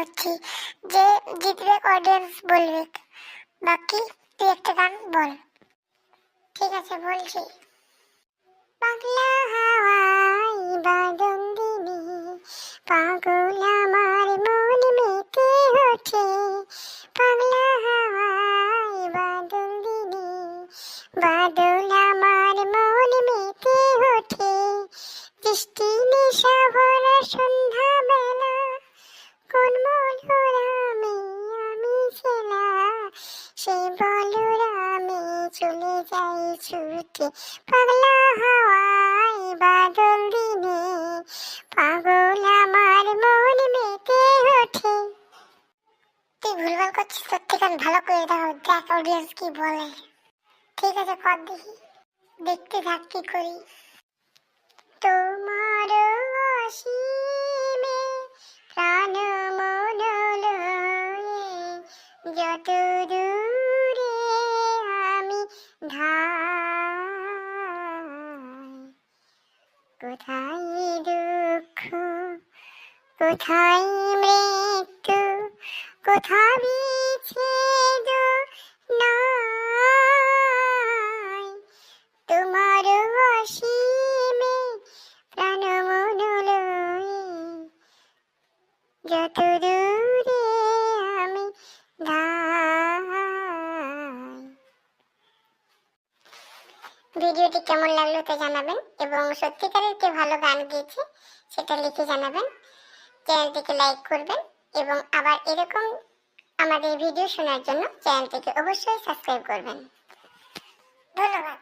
করছি যে জিতবে অডিয়েন্স বলবে। বাকি তুই একটা গান বল। ঠিক আছে, বলছি। পাগলা হাওয়াই বাদন দিনে পাগল আমার মন মেতে ওঠে। পাগলা হাওয়াই বাদল দিনে বাদল আমার মন মেতে ওঠে। বৃষ্টি নেশা ভরা সন্ধ্যা বেলা কোন মনোরামে আমি ছেলা। সে বলরামে চলে যাই ছুটে। পাগলা হাওয়াই বাদল দিনে, পাগল আমার মন মেতে ওঠে। তুই ভুলভাল করছিস সত্যিকার ভালো করে দাও দেখ অডিয়েন্স কি বলে। ঠিক আছে, কর দেখি। দেখতে থাক কি করি যত আমি ধাই, কোথায় দুঃখ, কোথায় মৃত্যু কোথা বিচ্ছেদ তোমার অসীমে প্রাণ মন যত দূরে ভিডিওটি কেমন লাগল তা জানাবেন এবং সত্যিকারের কে ভালো গান গিয়েছে সেটা লিখে জানাবেন। চ্যানেলটিকে লাইক করবেন এবং আবার এরকম আমাদের ভিডিও শোনার জন্য চ্যানেলটিকে অবশ্যই সাবস্ক্রাইব করবেন। ধন্যবাদ।